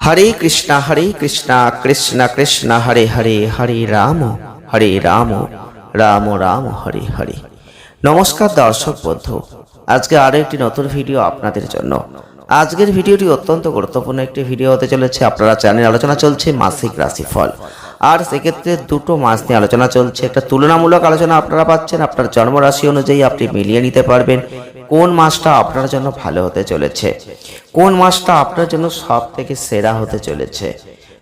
হরে কৃষ্ণ হরে কৃষ্ণ কৃষ্ণ কৃষ্ণ হরে হরে হরে রাম হরে রাম রাম রাম হরে হরে নমস্কার দর্শক বন্ধু, আজকে আরও একটি নতুন ভিডিও আপনাদের জন্য। আজকের ভিডিওটি অত্যন্ত গুরুত্বপূর্ণ একটি ভিডিও হতে চলেছে। আপনারা জানেন আলোচনা চলছে মাসিক রাশিফল। আর সেক্ষেত্রে দুটো মাস নিয়ে আলোচনা চলছে। একটা তুলনামূলক আলোচনা আপনারা পাচ্ছেন, আপনার জন্মরাশি অনুযায়ী আপনি মিলিয়ে নিতে পারবেন। কোন মাসটা আপনার জন্য ভালো হতে চলেছে? কোন মাসটা আপনার জন্য সব থেকে সেরা হতে চলেছে?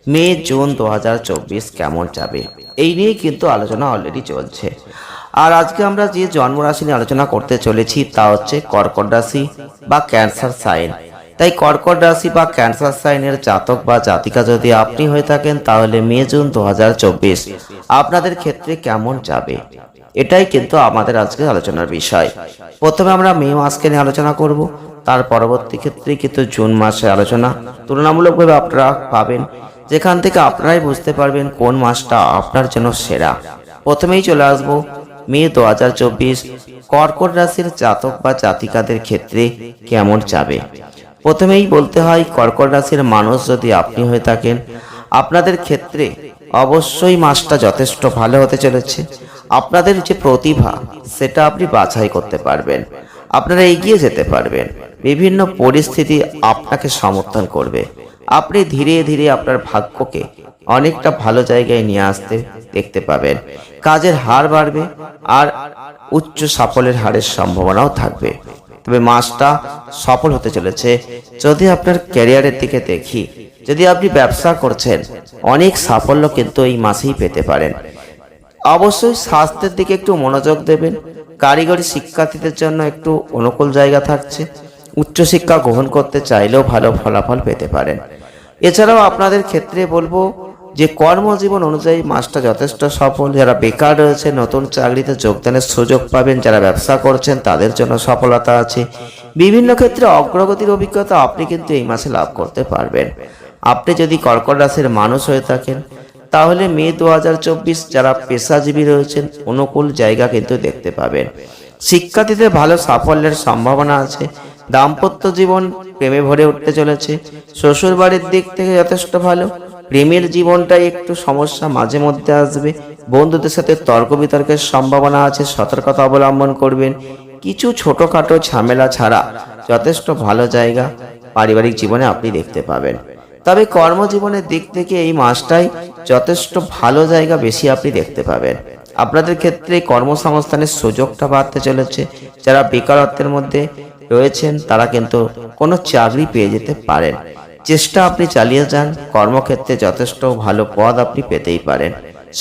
মে, জুন দু হাজার চব্বিশ কেমন যাবে? এই নিয়ে কিন্তু আলোচনা অলরেডি চলছে। আর আজকে আমরা যে জন্মরাশি নিয়ে আলোচনা করতে চলেছি তা হচ্ছে কর্কট রাশি বা ক্যান্সার সাইন। তাই কর্কট রাশি বা ক্যান্সার সাইনের জাতক বা জাতিকা যদি আপনি হয়ে থাকেন, তাহলে মে, জুন দু হাজার চব্বিশ। আপনাদের ক্ষেত্রে কেমন যাবে? এটাই কিন্তু আমাদের আজকে আলোচনার বিষয়। প্রথমে আমরা মে মাসকে নিয়ে আলোচনা করব। তার পরবর্তী ক্ষেত্রে কিন্তু জুন মাসে আলোচনা তুলনামূলকভাবে আপনারা পাবেন, যেখান থেকে আপনারাই বুঝতে পারবেন কোন মাসটা আপনার জন্য সেরা। প্রথমেই চলে আসব মে দু হাজার চব্বিশ। কর্কট রাশির জাতক বা জাতিকাদের ক্ষেত্রে কেমন যাবে? প্রথমেই বলতে হয়, কর্কট রাশির মানুষ যদি আপনি হয়ে থাকেন, আপনাদের ক্ষেত্রে অবশ্যই মাসটা যথেষ্ট ভালো হতে চলেছে। আপনাদের যে প্রতিভা, সেটা আপনি বাছাই করতে পারবেন। আপনারা এগিয়ে যেতে পারবেন। বিভিন্ন পরিস্থিতি আপনাকে সমর্থন করবে। আপনি ধীরে ধীরে আপনার ভাগ্যকে অনেকটা ভালো জায়গায় নিয়ে আসতে দেখতে পাবেন। কাজের হার বাড়বে আর উচ্চ সাফল্যের হারের সম্ভাবনাও থাকবে। তবে মাসটা সফল হতে চলেছে। যদি আপনার ক্যারিয়ারের দিকে দেখি, যদি আপনি ব্যবসা করছেন, অনেক সাফল্য কিন্তু এই মাসেই পেতে পারেন। অবশ্যই স্বাস্থ্যের দিকে একটু মনোযোগ দেবেন। কারিগরি শিক্ষার্থীদের জন্য একটু অনুকূল জায়গা থাকছে। উচ্চশিক্ষা গ্রহণ করতে চাইলেও ভালো ফলাফল পেতে পারেন। এছাড়াও আপনাদের ক্ষেত্রে বলব যে কর্মজীবন অনুযায়ী মাসটা যথেষ্ট সফল, যারা বেকার রয়েছে, নতুন চাকরিতে যোগদানের সুযোগ পাবেন, যারা ব্যবসা করছেন, তাদের জন্য সফলতা আছে। বিভিন্ন ক্ষেত্রে অগ্রগতির অভিজ্ঞতা আপনি কিন্তু এই মাসে লাভ করতে পারবেন। আপনি যদি কর্কট রাশির মানুষ হয়ে থাকেন, তাহলে মে দু হাজার চব্বিশ যারা পেশাজীবী রয়েছেন, অনুকূল জায়গা কিন্তু দেখতে পাবেন। শিক্ষার্থীদের ভালো সাফল্যের সম্ভাবনা আছে। দাম্পত্য জীবন প্রেমে ভরে উঠতে চলেছে। শ্বশুর বাড়ির দিক থেকে যথেষ্ট ভালো। প্রেমের জীবনটাই একটু সমস্যা মাঝে মধ্যে আসবে। বন্ধুদের সাথে তর্ক বিতর্কের সম্ভাবনা আছে, সতর্কতা অবলম্বন করবেন। কিছু ছোটখাটো ঝামেলা ছাড়া যথেষ্ট ভালো জায়গা পারিবারিক জীবনে আপনি দেখতে পাবেন। তবে কর্মজীবনের দিক থেকে এই মাসটাই যথেষ্ট ভালো জায়গা বেশি আপনি দেখতে পাবেন। আপনাদের ক্ষেত্রে কর্মসংস্থানের সুযোগটা বাড়তে চলেছে। যারা বেকারত্বের মধ্যে রয়েছেন, তারা কিন্তু কোনো চাকরি পেয়ে যেতে পারেন। চেষ্টা আপনি চালিয়ে যান, কর্মক্ষেত্রে যথেষ্ট ভালো পদ আপনি পেতেই পারেন।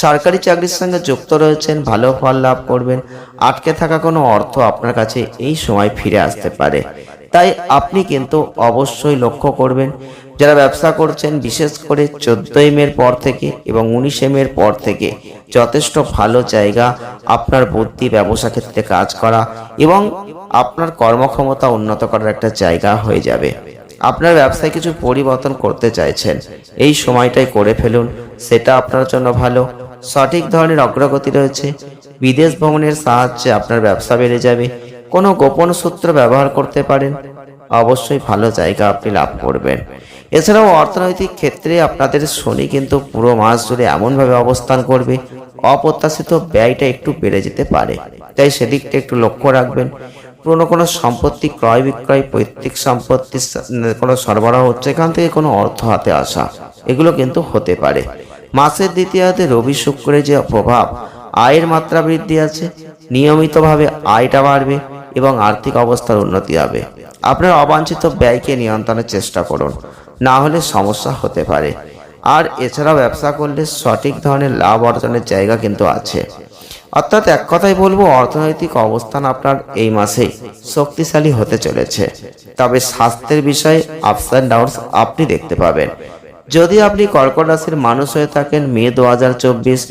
সরকারি চাকরির সঙ্গে যুক্ত রয়েছেন, ভালো ফল লাভ করবেন, আটকে থাকা কোনো অর্থ আপনার কাছে এই সময় ফিরে আসতে পারে। তাই আপনি কিন্তু অবশ্যই লক্ষ্য করবেন, যারা ব্যবসা করছেন, বিশেষ করে চোদ্দই মের পর থেকে এবং উনিশে মের পর থেকে, যথেষ্ট ভালো জায়গা, আপনার বুদ্ধি, ব্যবসা ক্ষেত্রে কাজ করা এবং আপনার কর্মক্ষমতা উন্নত করার একটা জায়গা হয়ে যাবে। আপনার ব্যবসায় কিছু পরিবর্তন করতে চাইছেন, এই সময়টাই করে ফেলুন। সেটা আপনার জন্য ভালো। সঠিক ধরনের অগ্রগতি রয়েছে। বিদেশ ভ্রমণের সাহায্যে আপনার ব্যবসা বেড়ে যাবে। কোনো গোপন সূত্র ব্যবহার করতে পারেন। অবশ্যই ভালো জায়গা আপনি লাভ করবেন। এছাড়াও অর্থনৈতিক ক্ষেত্রে আপনাদের শনি কিন্তু পুরো মাস জুড়ে এমনভাবে অবস্থান করবে। অপ্রত্যাশিত ব্যয়টা একটু বেড়ে যেতে পারে। তাই সেদিকটা একটু লক্ষ্য রাখবেন। পুরনো কোনো সম্পত্তি ক্রয় বিক্রয়, পৈতৃক সম্পত্তি কোনো সরবরাহ হচ্ছে, এখান থেকে কোনো অর্থ হাতে আসা। এগুলো কিন্তু হতে পারে। মাসের দ্বিতীয়াতে রবি শুক্রের যে প্রভাব, আয়ের মাত্রা বৃদ্ধি আছে, নিয়মিতভাবে আয়টা বাড়বে এবং আর্থিক অবস্থার উন্নতি হবে। আপনার অবাঞ্ছিত ব্যয়কে নিয়ন্ত্রণের চেষ্টা করুন, না হলে সমস্যা হতে পারে। আর এছাড়া ব্যবসা করলে সঠিক ধরনের লাভ অর্জনের জায়গা কিন্তু আছে। অর্থাৎ এক কথাই বলব, অর্থনৈতিক অবস্থান আপনার এই মাসে শক্তিশালী হতে চলেছে। তবে স্বাস্থ্যের বিষয়ে আপস অ্যান্ড ডাউনস আপনি দেখতে পাবেন। যদি আপনি কর্কট রাশির মানুষ হয়ে থাকেন মে দু হাজার চব্বিশ,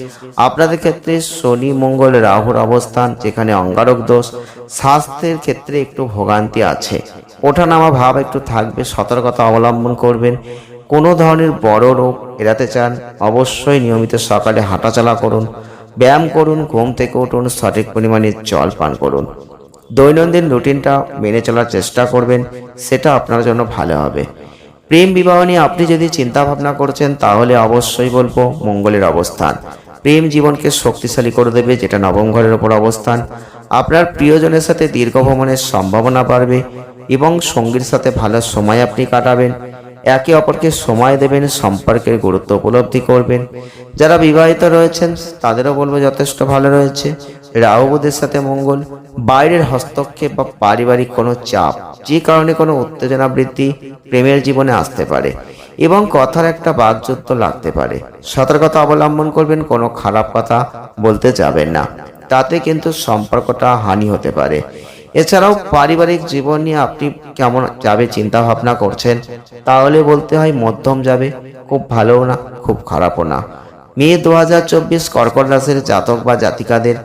আপনাদের ক্ষেত্রে শনি, মঙ্গল, রাহুর অবস্থান, যেখানে অঙ্গারক দোষ, স্বাস্থ্যের ক্ষেত্রে একটু ভোগান্তি আছে। ওঠানামা ভাব একটু থাকবে, সতর্কতা অবলম্বন করবেন। কোনো ধরনের বড় রোগ এড়াতে চান, অবশ্যই নিয়মিত সকালে হাঁটাচলা করুন। ব্যায়াম করুন, ঘুম থেকে উঠুন, সঠিক পরিমাণে জল পান করুন। দৈনন্দিন রুটিনটা মেনে চলার চেষ্টা করবেন, সেটা আপনার জন্য ভালো হবে। প্রেম বিবাহ নিয়ে আপনি যদি চিন্তা ভাবনা করছেন, তাহলে অবশ্যই বলব মঙ্গলের অবস্থান। প্রেম জীবনকে শক্তিশালী করে দেবে, যেটা নবম ঘরের ওপর অবস্থান। আপনার প্রিয়জনের সাথে দীর্ঘ ভ্রমণের সম্ভাবনা বাড়বে এবং সঙ্গীর সাথে ভালো সময় আপনি কাটাবেন। একে অপরকে সময় দেবেন, সম্পর্কের গুরুত্ব উপলব্ধি করবেন। যারা বিবাহিত রয়েছেন, তাদেরও বলব যথেষ্ট ভালো রয়েছে। রাহুবুদের সাথে মঙ্গল, বাইরের হস্তক্ষেপ বা পারিবারিক কোনো চাপ, যে কারণে কোনো উত্তেজনা বৃদ্ধি প্রেমের জীবনে আসতে পারে এবং কথার একটা বাকযুদ্ধ লাগতে পারে। সতর্কতা অবলম্বন করবেন, কোনো খারাপ কথা বলতে যাবেন না। তাতে কিন্তু সম্পর্কটা হানি হতে পারে। এছাড়াও পারিবারিক জীবন নিয়ে আপনি কেমন যাবে চিন্তা ভাবনা করছেন? তাহলে বলতে হয় মধ্যম যাবে, খুব ভালোও না, খুব খারাপও না। মে দু হাজার চব্বিশ কর্কট রাশির জাতক বা জাতিকাদের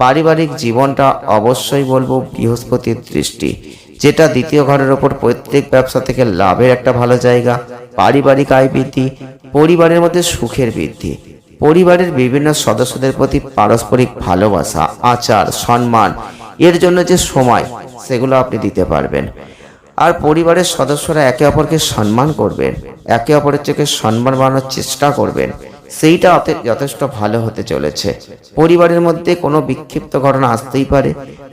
পারিবারিক জীবনটা অবশ্যই বলব বৃহস্পতির দৃষ্টি, যেটা দ্বিতীয় ঘরের ওপর প্রত্যেক ব্যবসা থেকে লাভের একটা ভালো জায়গা, পারিবারিক আয় বৃদ্ধি, পরিবারের মধ্যে সুখের বৃদ্ধি, পরিবারের বিভিন্ন সদস্যদের প্রতি পারস্পরিক ভালোবাসা, আচার, সম্মান এর জন্য যে সময়, সেগুলো আপনি দিতে পারবেন। আর পরিবারের সদস্যরা একে অপরকে সম্মান করবেন, একে অপরের চোখে সম্মান বানানোর চেষ্টা করবেন, সেইটা যথেষ্ট ভালো হতে চলেছে। পরিবারের মধ্যে কোনো বিক্ষিপ্ত ঘটনা আসতেই পারে,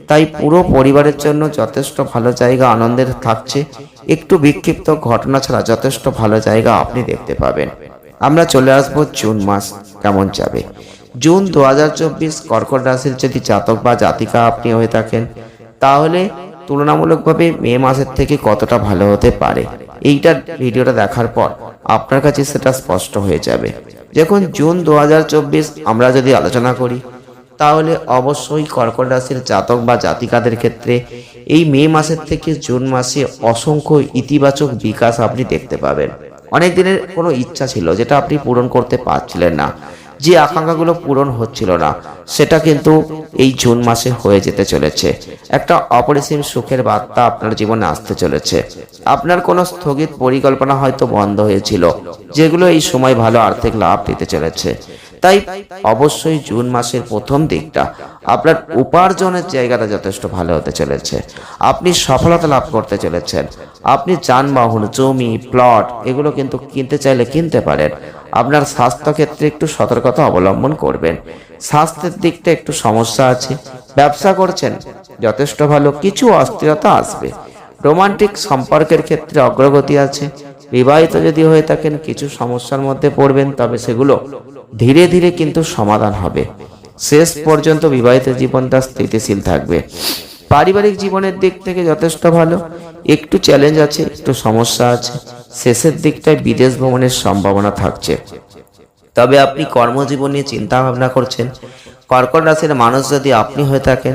তাই পুরো পরিবারের জন্য যথেষ্ট ভালো জায়গা আনন্দের থাকছে। একটু বিক্ষিপ্ত ঘটনা ছাড়া যথেষ্ট ভালো জায়গা আপনি দেখতে পাবেন। আমরা চলে আসব জুন মাস, কেমন যাবে? জুন দু হাজার চব্বিশ কর্কট রাশির যদি জাতক বা জাতিকা আপনি হয়ে থাকেন, তাহলে তুলনামূলকভাবে মে মাসের থেকে কতটা ভালো হতে পারে? এইটা ভিডিওটা দেখার পর আপনার কাছে সেটা স্পষ্ট হয়ে যাবে। দেখুন, জুন দু হাজার চব্বিশ আমরা যদি আলোচনা করি, তাহলে অবশ্যই কর্কট রাশির জাতক বা জাতিকাদের ক্ষেত্রে এই মে মাসের থেকে জুন মাসে অসংখ্য ইতিবাচক বিকাশ আপনি দেখতে পাবেন। অনেক দিনের কোনো ইচ্ছা ছিল যেটা আপনি পূরণ করতে পারছিলেন না। যে আকাঙ্ক্ষাগুলো পূরণ হচ্ছিল না, সেটা কিন্তু এই জুন মাসে হয়ে যেতে চলেছে। একটা অপরিসীম সুখের বার্তা আপনার জীবনে আসতে চলেছে। আপনার কোনো স্থগিত পরিকল্পনা হয়তো বন্ধ হয়েছিল, যেগুলো এই সময় ভালো আর্থিক লাভ দিতে চলেছে। তাই অবশ্যই জুন মাসের প্রথম দিকটা আপনার উপার্জনের জায়গাটা যথেষ্ট ভালো হতে চলেছে। আপনি সফলতা লাভ করতে চলেছেন। আপনি যানবাহন, জমি প্লট এগুলো কিন্তু কিনতে চাইলে কিনতে পারেন। আপনার স্বাস্থ্য ক্ষেত্রে একটু সতর্কতা অবলম্বন করবেন। স্বাস্থ্যের দিকটা একটু সমস্যা আছে। ব্যবসা করছেন, যথেষ্ট ভালো। কিছু অস্থিরতা আসবে। রোমান্টিক সম্পর্কের ক্ষেত্রে অগ্রগতি আছে। বিবাহিত যদি হয়ে থাকেন, কিছু সমস্যার মধ্যে পড়বেন, তবে সেগুলো ধীরে ধীরে কিন্তু সমাধান হবে। শেষ পর্যন্ত বিবাহিত জীবনটা স্থিতিশীল থাকবে। পারিবারিক জীবনের দিক থেকে যথেষ্ট ভালো। একটু চ্যালেঞ্জ আছে, একটু সমস্যা আছে। শেষের দিকটায় বিদেশ ভ্রমণের সম্ভাবনা থাকছে। তবে আপনি কর্মজীবন নিয়ে চিন্তা ভাবনা করছেন। কর্কট রাশির মানুষ যদি আপনি হয়ে থাকেন,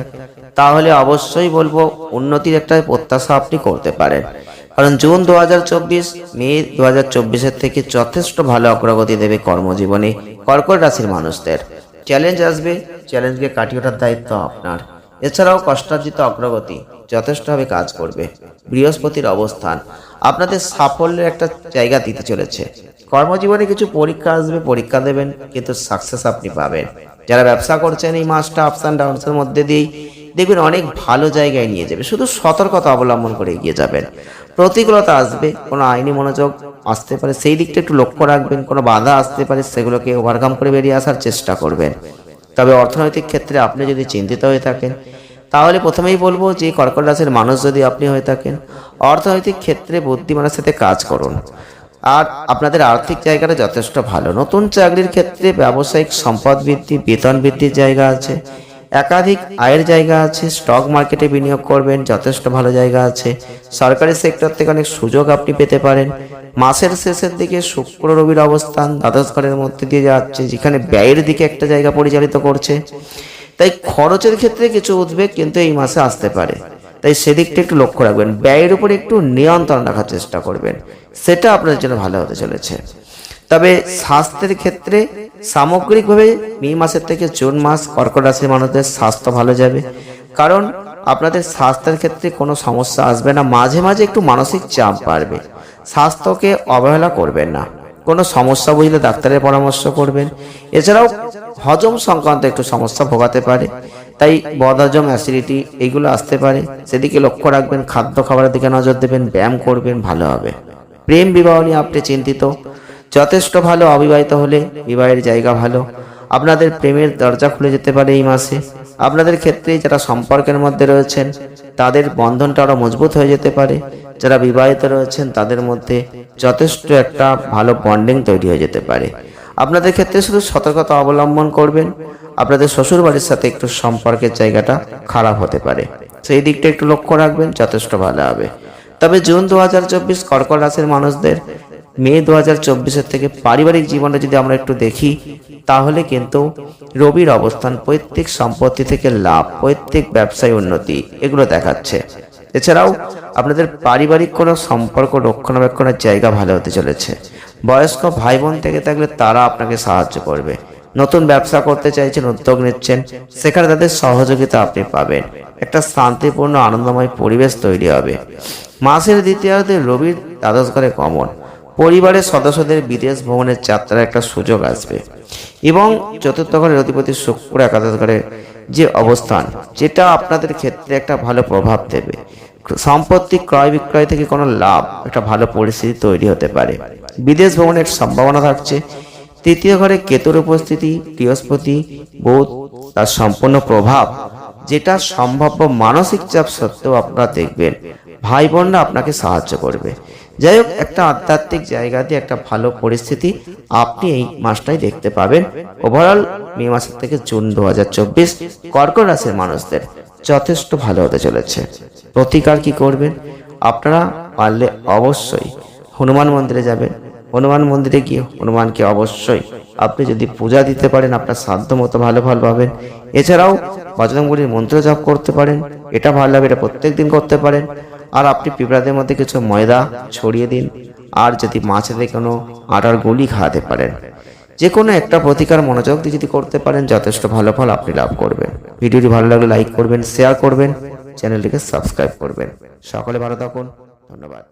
তাহলে অবশ্যই বলব উন্নতির একটা প্রত্যাশা আপনি করতে পারেন। কারণ জুন দু মে দু হাজার থেকে যথেষ্ট ভালো অগ্রগতি দেবে কর্মজীবনে কর্কট রাশির মানুষদের। চ্যালেঞ্জ আসবে, চ্যালেঞ্জকে কাটিয়ে ওঠার দায়িত্ব আপনার। এছাড়াও কষ্টার্জিত অগ্রগতি যথেষ্টভাবে কাজ করবে। বৃহস্পতির অবস্থান আপনাদের সাফল্যের একটা জায়গা দিতে চলেছে। কর্মজীবনে কিছু পরীক্ষা আসবে, পরীক্ষা দেবেন, কিন্তু সাকসেস আপনি পাবেন। যারা ব্যবসা করছেন এই মাসটা আপস অ্যান্ড ডাউনসের মধ্যে দিয়েই, দেখবেন অনেক ভালো জায়গায় নিয়ে যাবে। শুধু সতর্কতা অবলম্বন করে এগিয়ে যাবেন। প্রতিকূলতা আসবে, কোনো আইনি মনোযোগ আসতে পারে, সেই দিকটা একটু লক্ষ্য রাখবেন, কোনো বাধা আসতে পারে, সেগুলোকে ওভারকাম করে বেরিয়ে আসার চেষ্টা করবেন। তবে অর্থনৈতিক ক্ষেত্রে আপনি যদি চিন্তিত হয়ে থাকেন তাহলে প্রথমেই বলব যে কর্কট রাশির মানুষ যদি আপনি হয়ে থাকেন, অর্থনৈতিক ক্ষেত্রে বুদ্ধিমানের সাথে কাজ করুন। আর আপনাদের আর্থিক জায়গাটা যথেষ্ট ভালো। নতুন চাকরির ক্ষেত্রে ব্যবসায়িক সম্পদ বৃদ্ধি, বেতন বৃদ্ধির জায়গা আছে, একাধিক আয়ের জায়গা আছে স্টক মার্কেটে বিনিয়োগ করবেন, যথেষ্ট ভালো জায়গা আছে। সরকারি সেক্টর থেকে অনেক সুযোগ আপনি পেতে পারেন। মাসের শেষের দিকে শুক্র রবির অবস্থান, দ্বাদশ ঘরের মধ্যে দিয়ে যাচ্ছে, যেখানে ব্যয়ের দিকে একটা জায়গা পরিচালিত করছে। তাই খরচের ক্ষেত্রে কিছু উদ্বেগ কিন্তু এই মাসে আসতে পারে। তাই সেদিকটা একটু লক্ষ্য রাখবেন। ব্যয়ের উপর একটু নিয়ন্ত্রণ রাখার চেষ্টা করবেন। সেটা আপনাদের জন্য ভালো হতে চলেছে। তবে স্বাস্থ্যের ক্ষেত্রে সামগ্রিকভাবে মে মাসের থেকে জুন মাস কর্কট রাশির মানুষদের স্বাস্থ্য ভালো যাবে। কারণ আপনাদের স্বাস্থ্যের ক্ষেত্রে কোনো সমস্যা আসবে না। মাঝে মাঝে একটু মানসিক চাপ বাড়বে। স্বাস্থ্যকে অবহেলা করবেন না। কোনো সমস্যা বুঝলে ডাক্তারের পরামর্শ করবেন। এছাড়াও হজম সংক্রান্ত একটু সমস্যা ভোগাতে পারে। তাই বদহজম, অ্যাসিডিটি এইগুলো আসতে পারে। সেদিকে লক্ষ্য রাখবেন, খাদ্য খাবারের দিকে নজর দেবেন, ব্যায়াম করবেন, ভালো হবে। প্রেম বিবাহ নিয়ে আপনি চিন্তিত? যথেষ্ট ভালো, অবিবাহিত হলে বিবাহের জায়গা ভালো। আপনাদের প্রেমের দরজা খুলে যেতে পারে এই মাসে। আপনাদের ক্ষেত্রে যারা সম্পর্কের মধ্যে রয়েছেন, তাদের বন্ধনটা আরও মজবুত হয়ে যেতে পারে। যারা বিবাহিত রয়েছেন, তাদের মধ্যে যথেষ্ট একটা ভালো বন্ডিং তৈরি হয়ে যেতে পারে। আপনাদের ক্ষেত্রে শুধু সতর্কতা অবলম্বন করবেন, আপনাদের শ্বশুর বাড়ির সাথে একটু সম্পর্কের জায়গাটা খারাপ হতে পারে। সেই দিকটা একটু লক্ষ্য রাখবেন, যথেষ্ট ভালো হবে। তবে জুন দু হাজার চব্বিশ কর্কট রাশির মানুষদের, মে দু হাজার চব্বিশের থেকে পারিবারিক জীবনে যদি আমরা একটু দেখি, তাহলে কিন্তু রবির অবস্থান পৈতৃক সম্পত্তি থেকে লাভ পৈতৃক ব্যবসায় উন্নতি, এগুলো দেখাচ্ছে। এছাড়াও আপনাদের পারিবারিক কোনো সম্পর্ক রক্ষণাবেক্ষণের জায়গা ভালো হতে চলেছে। বয়স্ক ভাই বোন থেকে থাকলে তারা আপনাকে সাহায্য করবে। নতুন ব্যবসা করতে চাইছেন, উদ্যোগ নিচ্ছেন, সেখানে তাদের সহযোগিতা আপনি পাবেন। একটা শান্তিপূর্ণ, আনন্দময় পরিবেশ তৈরি হবে। মাসের দ্বিতীয়ার্ধে রবির দ্বাদশ ঘরে কমন পরিবারের সদস্যদের বিদেশ ভ্রমণের যাত্রার একটা সুযোগ আসবে। এবং চতুর্থ ঘরের অধিপতি শুক্র একাদশ ঘরে যে অবস্থান, যেটা আপনাদের ক্ষেত্রে একটা ভালো প্রভাব দেবে। সম্পত্তি ক্রয় বিক্রয় থেকে কোনো লাভ একটা ভালো পরিস্থিতি তৈরি হতে পারে। বিদেশ ভ্রমণের সম্ভাবনা থাকছে। তৃতীয় ঘরে কেতুর উপস্থিতি, বৃহস্পতি, বোধ, তার সম্পূর্ণ প্রভাব যেটা সম্ভাব্য মানসিক চাপ সত্ত্বেও আপনারা দেখবেন। ভাই বোনরা আপনাকে সাহায্য করবে। যাই হোক, একটা আধ্যাত্মিক জায়গা দিয়ে একটা ভালো পরিস্থিতি আপনি এই মাসটাই দেখতে পাবেন। ওভারঅল মে মাসের থেকে জুন দু হাজার চব্বিশ কর্কট রাশির মানুষদের যথেষ্ট ভালো হতে চলেছে। প্রতিকার কি করবেন? আপনারা পারলে অবশ্যই হনুমান মন্দিরে যাবেন। হনুমান মন্দিরে গিয়ে হনুমানকে অবশ্যই আপনি যদি পূজা দিতে পারেন, আপনার সাধ্য মতো ভালো ফল পাবেন। এছাড়াও বজরঙ্গলির মন্ত্র জপ করতে পারেন, এটা ভালো হবে এটা প্রত্যেক দিন করতে পারেন। আর আপনি পিঁপড়াদের মধ্যে কিছু ময়দা ছড়িয়ে দিন, আর যদি মাছেদের কোনো আটার গুলি খাওয়াতে পারেন। যে কোনো একটা প্রতিকার মনোযোগ দিয়ে যদি করতে পারেন, যথেষ্ট ভালো ফল আপনি লাভ করবেন। ভিডিওটি ভালো লাগলে লাইক করবেন শেয়ার করবেন, চ্যানেলটিকে সাবস্ক্রাইব করবেন। সকলে ভালো থাকুন, ধন্যবাদ।